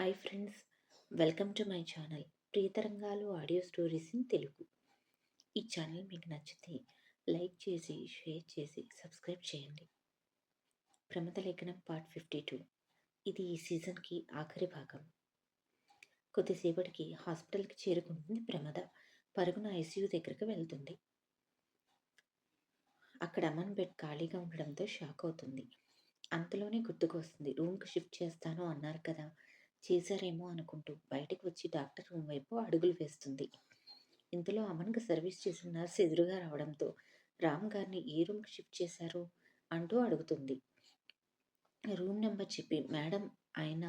Hi friends. Welcome to my channel Priyatarangalu audio stories in Telugu. ఈ channel మీకు నచ్చితే like చేసి share చేసి సబ్స్క్రైబ్ చేయండి. ప్రమద లేఖనం పార్ట్ ఫిఫ్టీ టూ. ఇది ఈ సీజన్కి ఆఖరి భాగం. కొద్దిసేపటికి హాస్పిటల్కి చేరుకుంటుంది ప్రమద. పరుగున ఐసీయూ దగ్గరికి వెళ్తుంది. అక్కడ అమన్ బెడ్ ఖాళీగా ఉండడంతో షాక్ అవుతుంది. అంతలోనే గుర్తుకు వస్తుంది రూమ్కి షిఫ్ట్ చేస్తాను అన్నారు కదా. చేశారేమో అనుకుంటూ బయటకు వచ్చి డాక్టర్ రూమ్ వైపు అడుగులు వేస్తుంది. ఇంతలో అమన్కి సర్వీస్ చేసిన నర్స్ ఎదురుగా రావడంతో రామ్ గారిని ఏ రూమ్కి షిఫ్ట్ చేశారు అంటూ అడుగుతుంది. రూమ్ నెంబర్ చెప్పి మేడం ఆయన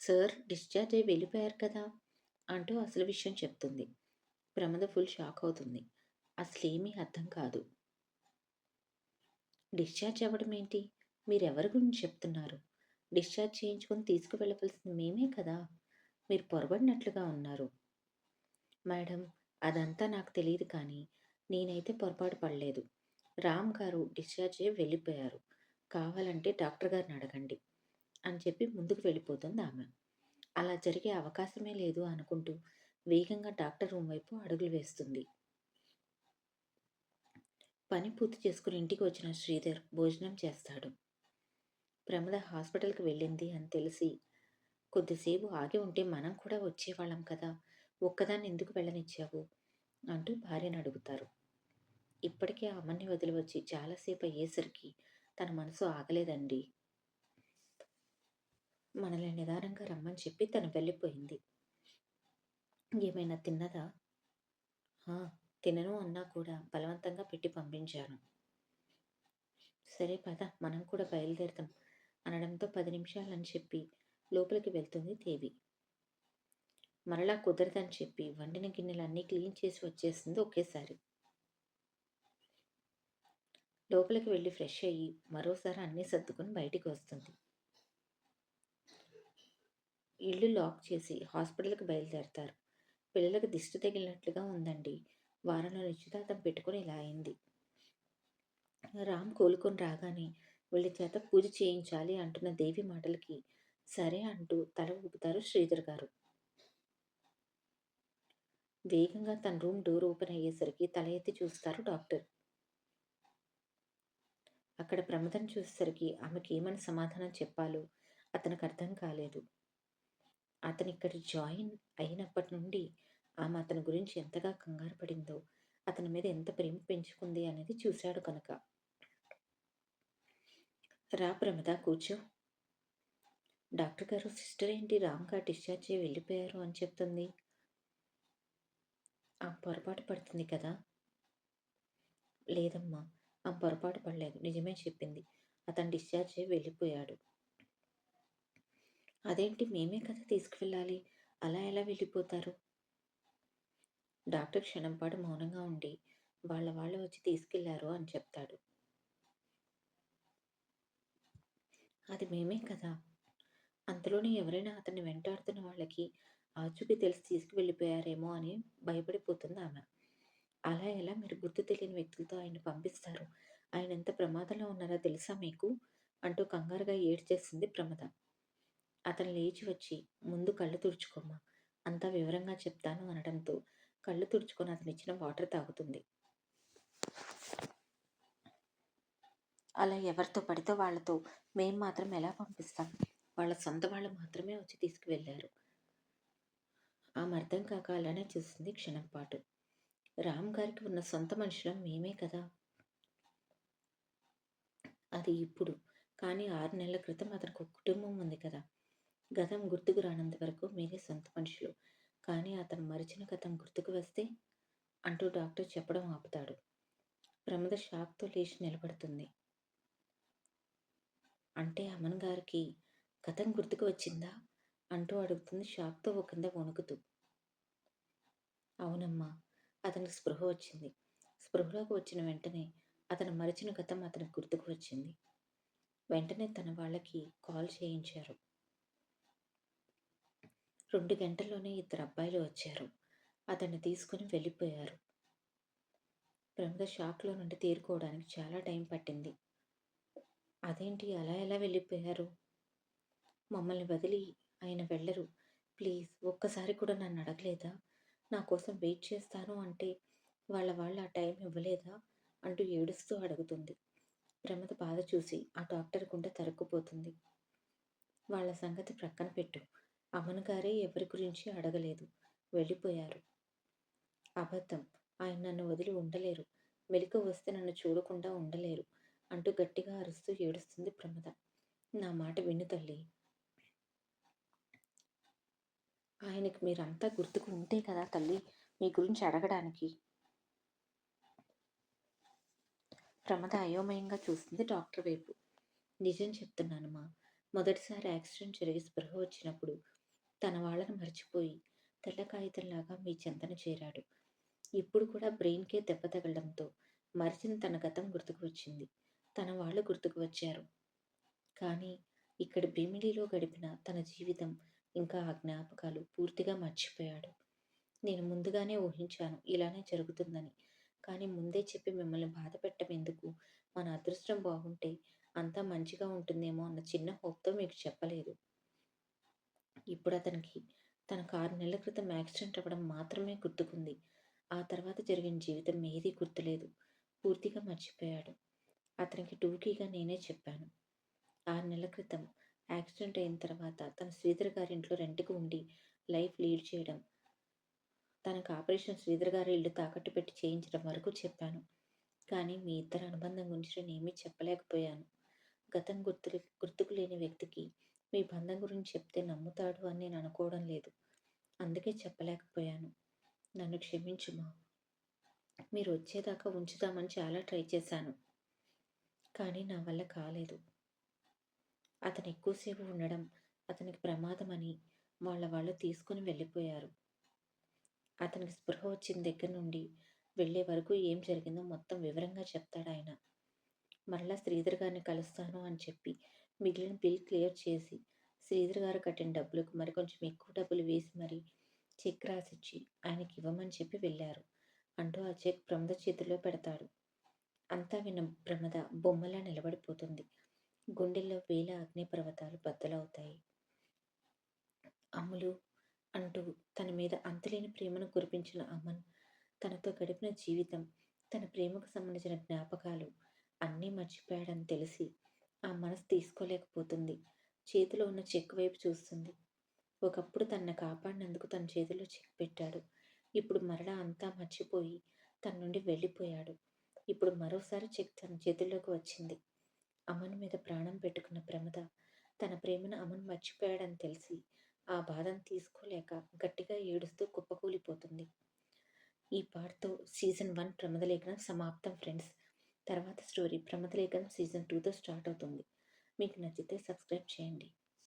సార్ డిశ్చార్జ్ అయ్యి వెళ్ళిపోయారు కదా అంటూ అసలు విషయం చెప్తుంది. ప్రమద ఫుల్ షాక్ అవుతుంది. అసలేమీ అర్థం కాదు. డిశ్చార్జ్ అవ్వడం ఏంటి? మీరెవరి గురించి చెప్తున్నారు? డిశ్చార్జ్ చేయించుకొని తీసుకువెళ్ళవలసింది మేమే కదా. మీరు పొరబడినట్లుగా ఉన్నారు. మేడం అదంతా నాకు తెలియదు కానీ నేనైతే పొరపాటు పడలేదు. రామ్ గారు డిశ్చార్జ్ అయ్యి వెళ్ళిపోయారు. కావాలంటే డాక్టర్ గారిని అడగండి అని చెప్పి ముందుకు వెళ్ళిపోతుంది ఆమె. అలా జరిగే అవకాశమే లేదు అనుకుంటూ వేగంగా డాక్టర్ రూమ్ వైపు అడుగులు వేస్తుంది. పని పూర్తి చేసుకుని ఇంటికి వచ్చిన శ్రీధర్ భోజనం చేస్తాడు. ప్రమద హాస్పిటల్కి వెళ్ళింది అని తెలిసి కొద్దిసేపు ఆగి ఉంటే మనం కూడా వచ్చేవాళ్ళం కదా ఒక్కదాన్ని ఎందుకు వెళ్ళనిచ్చావు? అంటూ భార్యను అడుగుతారు. ఇప్పటికే అమ్మని వదిలి వచ్చి చాలాసేపు అయ్యేసరికి తన మనసు ఆగలేదండి. మనల్ని నిదానంగా రమ్మని చెప్పి తను వెళ్ళిపోయింది. ఏమైనా తిన్నదా? తినను అన్నా కూడా బలవంతంగా పెట్టి పంపించాను. సరే పద మనం కూడా బయలుదేరుతాం. అనడంతో పది నిమిషాలని చెప్పి లోపలికి వెళ్తుంది దేవి. మరలా కుదరదని చెప్పి వండిన గిన్నెలన్నీ క్లీన్ చేసి వచ్చేసింది ఒకేసారి. లోపలికి వెళ్ళి ఫ్రెష్ అయ్యి మరోసారి అన్నీ సర్దుకొని బయటికి వస్తుంది. ఇల్లు లాక్ చేసి హాస్పిటల్కి బయలుదేరతారు. పిల్లలకు దిష్టి తగిలినట్లుగా ఉందండి. వారంలో నిశ్చితార్థం పెట్టుకుని ఇలా అయింది. రామ్ కోలుకొని రాగానే వీళ్ళ చేత పూజ చేయించాలి అంటున్న దేవి మాటలకి సరే అంటూ తల ఊపుతారు శ్రీధర్ గారు. వేగంగా తన రూమ్ డోర్ ఓపెన్ అయ్యేసరికి తల ఎత్తి చూస్తారు డాక్టర్. అక్కడ ప్రమదం చూసేసరికి ఆమెకి ఏమని సమాధానం చెప్పాలో అతనికి అర్థం కాలేదు. అతను ఇక్కడ జాయిన్ అయినప్పటి నుండి ఆమె అతని గురించి ఎంతగా కంగారు పడిందో అతని మీద ఎంత ప్రేమ పెంచుకుంది అనేది చూశాడు కనుక. రా ప్రమద కూర్చో. డాక్టర్ గారు సిస్టర్ ఏంటి? రామ్గా డిశ్చార్జ్ చేయి వెళ్ళిపోయారు అని చెప్తుంది. ఆ పొరపాటు పడుతుంది కదా? లేదమ్మా ఆ పొరపాటు పడలేదు. నిజమే చెప్పింది. అతను డిశ్చార్జ్ చేయి వెళ్ళిపోయాడు. అదేంటి? మేమే కదా తీసుకువెళ్ళాలి. అలా ఎలా వెళ్ళిపోతారు? డాక్టర్ క్షణంపాటు మౌనంగా ఉండి వాళ్ళ వాళ్ళు వచ్చి తీసుకెళ్ళారు అని చెప్తాడు. అది మేమే కదా. అంతలోనే ఎవరైనా అతన్ని వెంటాడుతున్న వాళ్ళకి ఆచూకీ తెలిసి తీసుకువెళ్ళిపోయారేమో అని భయపడిపోతుంది ఆమె. అలా ఎలా మీరు గుర్తు తెలియని వ్యక్తులతో ఆయన పంపిస్తారు? ఆయన ఎంత ప్రమాదంలో ఉన్నారో తెలుసా మీకు? అంటూ కంగారుగా ఏడ్చేసింది ప్రమద. అతను లేచి వచ్చి ముందు కళ్ళు తుడుచుకోమ్మా అంతా వివరంగా చెప్తాను అనడంతో కళ్ళు తుడుచుకొని అతను ఇచ్చిన వాటర్ తాగుతుంది. అలా ఎవరితో పడితే వాళ్ళతో మేము మాత్రం ఎలా పంపిస్తాం? వాళ్ళ సొంత వాళ్ళు మాత్రమే వచ్చి తీసుకువెళ్ళారు. ఆమె అర్థం కాక అలానే చూస్తుంది క్షణం పాటు. రామ్ గారికి ఉన్న సొంత మనుషులం మేమే కదా? అది ఇప్పుడు. కానీ ఆరు నెలల క్రితం అతనికి ఒక కుటుంబం ఉంది కదా? గతం గుర్తుకు రానంత వరకు మీరే సొంత మనుషులు. కానీ అతను మరిచిన గతం గుర్తుకు వస్తే అంటూ డాక్టర్ చెప్పడం ఆపుతాడు. ప్రమద షాక్తో లేచి నిలబడుతుంది. అంటే అమన్ గారికి గతం గుర్తుకు వచ్చిందా? అంటూ అడుగుతుంది షాక్తో ఓ కింద వణుకుతూ. అవునమ్మా అతనికి స్పృహ వచ్చింది. స్పృహలోకి వచ్చిన వెంటనే అతను మరిచిన గతం అతనికి గుర్తుకు వచ్చింది. వెంటనే తన వాళ్ళకి కాల్ చేయించారు. రెండు గంటల్లోనే ఇద్దరు అబ్బాయిలు వచ్చారు. అతన్ని తీసుకుని వెళ్ళిపోయారు. ప్రముఖ షాక్లో నుండి తేరుకోవడానికి చాలా టైం పట్టింది. అదేంటి? అలా ఎలా వెళ్ళిపోయారు? మమ్మల్ని వదిలి ఆయన వెళ్ళరు. ప్లీజ్ ఒక్కసారి కూడా నన్ను అడగలేదా? నా కోసం వెయిట్ చేస్తాను అంటే వాళ్ళ వాళ్ళు ఆ టైం ఇవ్వలేదా? అంటూ ఏడుస్తూ అడుగుతుంది. ప్రమద బాధ చూసి ఆ డాక్టర్ గుండె తరుక్కుపోతుంది. వాళ్ళ సంగతి ప్రక్కన పెట్టు. అమ్మను గారే ఎవరి గురించి అడగలేదు. వెళ్ళిపోయారు. అబద్ధం. ఆయన నన్ను వదిలి ఉండలేరు. మెలకు వస్తే నన్ను చూడకుండా ఉండలేరు. అంటూ గట్టిగా అరుస్తూ ఏడుస్తుంది ప్రమద. నా మాట విను తల్లి. ఆయనకు మీరంతా గుర్తుకు ఉంటే కదా తల్లి మీ గురించి అడగడానికి. ప్రమద అయోమయంగా చూస్తుంది డాక్టర్ వైపు. నిజం చెప్తున్నానమ్మా మొదటిసారి యాక్సిడెంట్ జరిగి స్పృహ వచ్చినప్పుడు తన వాళ్ళని మర్చిపోయి తెల్ల కాగితంలాగా మీ చెంతన చేరాడు. ఇప్పుడు కూడా బ్రెయిన్కే దెబ్బ తగలడంతో మరిచిన తన గతం గుర్తుకు వచ్చింది. తన వాళ్ళు గుర్తుకు వచ్చారు. కానీ ఇక్కడ భీమిలిలో గడిపిన తన జీవితం ఇంకా ఆ జ్ఞాపకాలు పూర్తిగా మర్చిపోయాడు. నేను ముందుగానే ఊహించాను ఇలానే జరుగుతుందని. కానీ ముందే చెప్పి మిమ్మల్ని బాధ పెట్టమెందుకు మన అదృష్టం బాగుంటే అంతా మంచిగా ఉంటుందేమో అన్న చిన్న హోప్తో మీకు చెప్పలేదు. ఇప్పుడు అతనికి తన ఆరు నెలల క్రితం యాక్సిడెంట్ అవ్వడం మాత్రమే గుర్తుకుంది. ఆ తర్వాత జరిగిన జీవితం ఏదీ గుర్తులేదు. పూర్తిగా మర్చిపోయాడు. అతనికి టూకీగా నేనే చెప్పాను. ఆరు నెలల క్రితం యాక్సిడెంట్ అయిన తర్వాత తన శ్రీధర్ గారింట్లో రెంట్కి ఉండి లైఫ్ లీడ్ చేయడం తనకు ఆపరేషన్ శ్రీధర్ గారి ఇల్లు తాకట్టు పెట్టి చేయించడం వరకు చెప్పాను. కానీ మీ ఇద్దరు అనుబంధం గురించి నేను ఏమీ చెప్పలేకపోయాను. గతం గుర్తు గుర్తుకు లేని వ్యక్తికి మీ బంధం గురించి చెప్తే నమ్ముతాడు అని నేను అనుకోవడం లేదు. అందుకే చెప్పలేకపోయాను. నన్ను క్షమించుమా మీరు వచ్చేదాకా ఉంచుదామని చాలా ట్రై చేశాను. కానీ నా వల్ల కాలేదు. అతను ఎక్కువసేపు ఉండడం అతనికి ప్రమాదమని వాళ్ళ వాళ్ళు తీసుకుని వెళ్ళిపోయారు. అతనికి స్పృహ వచ్చిన దగ్గర నుండి వెళ్ళే వరకు ఏం జరిగిందో మొత్తం వివరంగా చెప్తాడు ఆయన. మరలా శ్రీధర్ గారిని కలుస్తాను అని చెప్పి మిగిలిన బిల్ క్లియర్ చేసి శ్రీధర్ గారు కట్టిన డబ్బులకు మరి కొంచెం ఎక్కువ డబ్బులు వేసి మరి చెక్ రాసిచ్చి ఆయనకి ఇవ్వమని చెప్పి వెళ్ళారు. అంటూ ఆ చెక్ ప్రమద చేతిలో పెడతాడు. అంతా విన్న ప్రమద బొమ్మలా నిలబడిపోతుంది. గుండెల్లో వేల అగ్నిపర్వతాలు బద్దలవుతాయి. అమ్ములు అంటూ తన మీద అంతులేని ప్రేమను కురిపించిన అమన్ తనతో గడిపిన జీవితం తన ప్రేమకు సంబంధించిన జ్ఞాపకాలు అన్నీ మర్చిపోయాడని తెలిసి ఆ మనసు తీసుకోలేకపోతుంది. చేతిలో ఉన్న చెక్ వైపు చూస్తుంది. ఒకప్పుడు తనను కాపాడినందుకు తన చేతిలో చెక్ పెట్టాడు. ఇప్పుడు మరలా అంతా మర్చిపోయి తన నుండి వెళ్ళిపోయాడు. ఇప్పుడు మరోసారి చెక్ తన చేతుల్లోకి వచ్చింది. అమన్ మీద ప్రాణం పెట్టుకున్న ప్రమద తన ప్రేమను అమన్ మర్చిపోయాడని తెలిసి ఆ బాధను తీసుకోలేక గట్టిగా ఏడుస్తూ కుప్పకూలిపోతుంది. ఈ పాటతో సీజన్ వన్ ప్రమదలేఖనం సమాప్తం ఫ్రెండ్స్. తర్వాత స్టోరీ ప్రమదలేఖనం సీజన్ టూతో స్టార్ట్ అవుతుంది. మీకు నచ్చితే సబ్స్క్రైబ్ చేయండి.